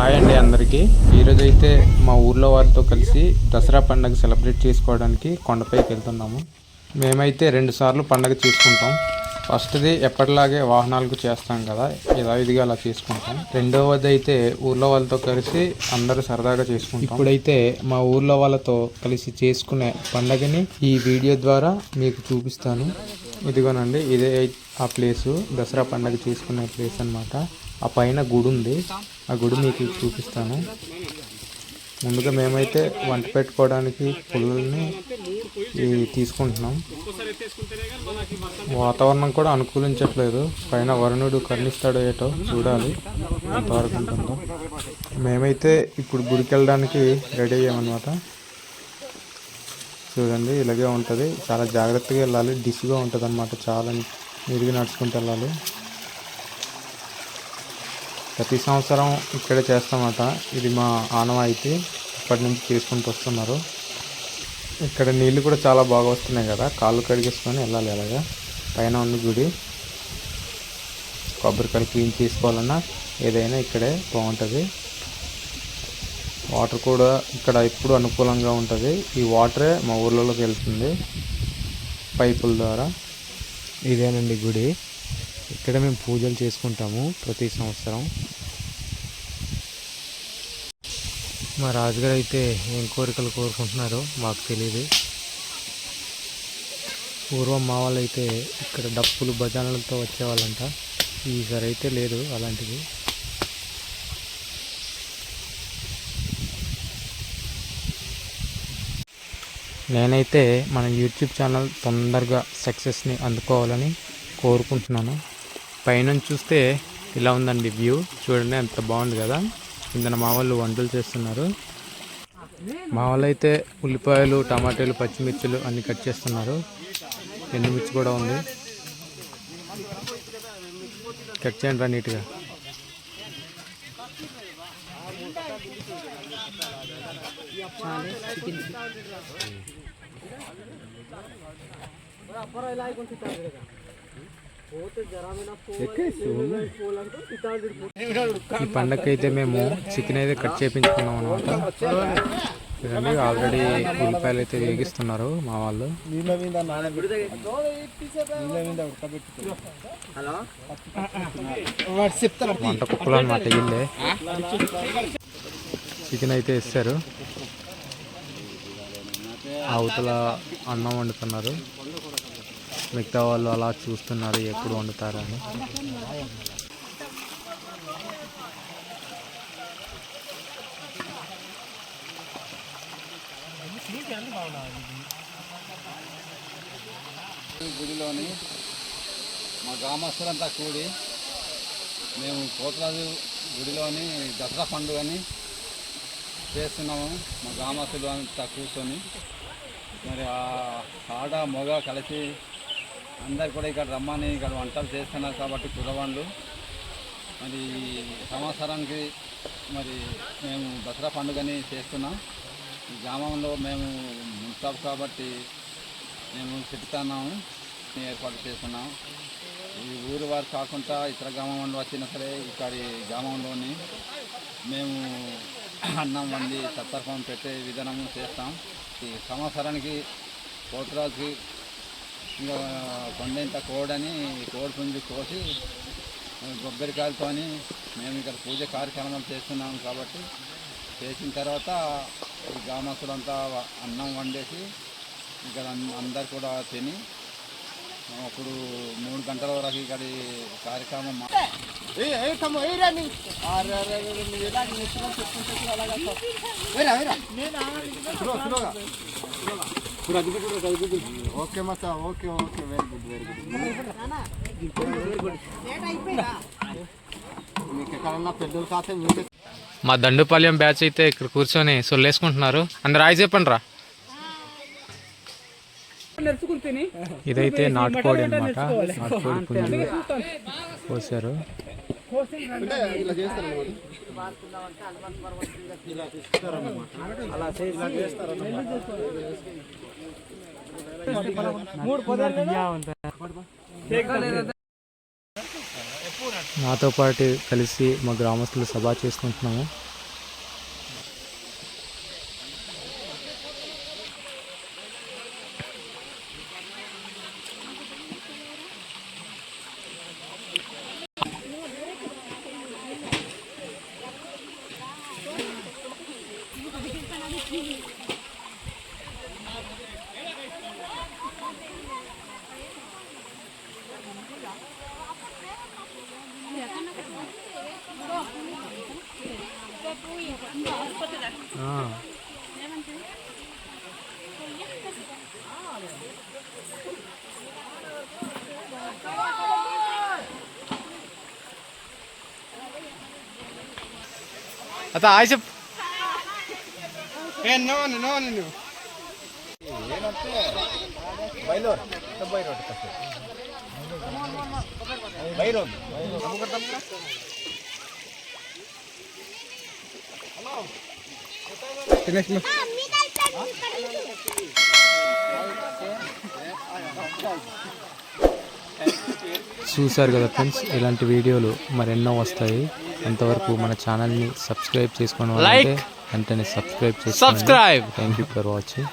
Hi అండి అందరికీ. ఈరోజు అయితే మా ఊర్లో వారితో కలిసి దసరా పండుగ సెలబ్రేట్ చేసుకోవడానికి కొండపైకి వెళ్తున్నాము. మేమైతే రెండు సార్లు పండగ చేసుకుంటాం. ఫస్ట్ది ఎప్పటిలాగే వాహనాలకు చేస్తాం కదా యథావిధిగా అలా చేసుకుంటాం. రెండవది అయితే ఊర్లో వాళ్ళతో కలిసి అందరూ సరదాగా చేసుకుంటాం. ఇప్పుడైతే మా ఊర్లో వాళ్ళతో కలిసి చేసుకునే పండగని ఈ వీడియో ద్వారా మీకు చూపిస్తాను. ఇదిగోనండి ఇదే ఆ ప్లేసు. దసరా పండగ చేసుకునే ప్లేస్ అన్నమాట. ఆ పైన గుడి ఉంది ఆ గుడి మీకు చూపిస్తాను. ముందుగా మేమైతే వంట పెట్టుకోవడానికి పుల్లల్ని తీసుకుంటున్నాం. వాతావరణం కూడా అనుకూలించట్లేదు. పైన వరుణుడు కర్ణిస్తాడో ఏటో చూడాలి. ఎంతవరకు ఉంటుందో. మేమైతే ఇప్పుడు గుడికి వెళ్ళడానికి రెడీ అయ్యామన్నమాట. చూడండి ఇలాగే ఉంటుంది. చాలా జాగ్రత్తగా వెళ్ళాలి. డిష్గా ఉంటుంది అనమాట చాలా నీరుగా నడుచుకుంటూ వెళ్ళాలి. ప్రతి సంవత్సరం ఇక్కడే చేస్తామట. ఇది మా ఆనవాయితీ. ఇప్పటి నుంచి చేసుకుంటూ వస్తున్నారు. ఇక్కడ నీళ్ళు కూడా చాలా బాగా వస్తున్నాయి కదా. కాళ్ళు కడిగేసుకొని వెళ్ళాలి అలాగా. పైన ఉంది గుడి. కొబ్బరికాయలు క్లీన్ చేసుకోవాలన్నా ఏదైనా ఇక్కడే బాగుంటుంది. వాటర్ కూడా ఇక్కడ ఎప్పుడు అనుకూలంగా ఉంటుంది. ఈ వాటరే మా ఊర్లలోకి వెళ్తుంది. పైపుల ద్వారా. ఇదేనండి గుడి. ఇక్కడ మేము పూజలు చేసుకుంటాము ప్రతి సంవత్సరం. మా రాజుగారు అయితే ఏం కోరికలు కోరుకుంటున్నారో మాకు తెలియదు. పూర్వం మా వాళ్ళు అయితే ఇక్కడ డప్పులు భజనలతో వచ్చేవాళ్ళంట. ఈసారి అయితే లేదు అలాంటిది. నేనైతే మన యూట్యూబ్ ఛానల్ తొందరగా సక్సెస్ని అందుకోవాలని కోరుకుంటున్నాను. పైనుంచి చూస్తే ఇలా ఉందండి వ్యూ. చూడండి ఎంత బాగుంది కదా. కిందన మా వాళ్ళు వంటలు చేస్తున్నారు. మా వాళ్ళు అయితే ఉల్లిపాయలు టమాటాలు పచ్చిమిర్చులు అన్ని కట్ చేస్తున్నారు. ఎండుమిర్చి కూడా ఉంది. కట్ చేయండి రా నీట్గా. ఈ పండగకి అయితే మేము చికెన్ అయితే కట్ చేయించుకున్నాం అనమాట చూడండి ఆల్రెడీ ఉల్లిపాయలు అయితే వేగిస్తున్నారు మా వాళ్ళు. వంట కుక్కలు అనమాట ఇల్లే చికెన్ అయితే ఇస్తారు అవతల అన్నం వండుతున్నారు. మిగతా వాళ్ళు అలా చూస్తున్నారు ఎప్పుడు వండుతారని. గుడిలోని మా గ్రామస్తులంతా కూడి మేము పోతరాజు గుడిలోని దసరా పండుగని చేస్తున్నాము. మా గ్రామస్తులు అంతా కూర్చొని మరి ఆ ఆడ మగ కలిసి అందరు కూడా ఇక్కడ రమ్మని ఇక్కడ వంటలు చేస్తున్నారు కాబట్టి కురవాళ్ళు మరి సంవత్సరానికి మరి మేము దసరా పండుగని చేస్తున్నాం. ఈ గ్రామంలో మేము మున్సిపల్ కాబట్టి మేము చెప్తున్నాము ఏర్పాటు చేస్తున్నాం. ఈ ఊరు వారు కాకుండా ఇతర గ్రామంలో వచ్చినా సరే ఇక్కడి గ్రామంలోని మేము అన్నం వండి సత్తర్పం పెట్టే విధానం చేస్తాం. ఈ సంవత్సరానికి పోతురాజుకి ఇంకా కొండంత కోడని కోడి పుంజు కోసి కొబ్బరికాయలతోని మేము ఇక్కడ పూజ కార్యక్రమాలు చేస్తున్నాం కాబట్టి చేసిన తర్వాత ఈ గ్రామస్తులంతా అన్నం వండేసి ఇక్కడ అందరు కూడా తిని అప్పుడు మూడు గంటల వరకు ఇక్కడ కార్యక్రమం మా- ఓకే మచ్చా okay okay very good very good మీకు ఎక్కడన్నా పెద్దలు కాస్తే మీకే మా దండుపాలెం బ్యాచ్ అయితే ఇక్కడ కూర్చొని సొల్లేసుకుంటున్నారు. అందరు రాయి చెప్పండి రా ఇదైతే నాటుకోడి అనమాట నాటుకోడి పుంజు కోసారు ఇలా చేస్తారు. మూడు పదాలు నాతో పాటు కలిసి మా గ్రామస్తులు సభ చేసుకుంటున్నాము. ಅತ್ತ ಆಯ್ಸಪ್ ಏನ್ ನೋನು ನೋನು ನೀವು ಏನಂತೆ ಬೈಲೂರು ಬೈರೋಡ್ ಬೈರೋಡ್ ಬೈರೋಡ್ ನಮಗೆ ತಮ್ಮ ಹಲೋ నో చూశారు కదా ఫ్రెండ్స్ ఇలాంటి వీడియోలు మరెన్నో వస్తాయి. అంతవరకు మన ఛానల్ని సబ్స్క్రైబ్ చేసుకోవడం అంటే వెంటనే సబ్స్క్రైబ్ చేసుకోండి. Thank you for watching.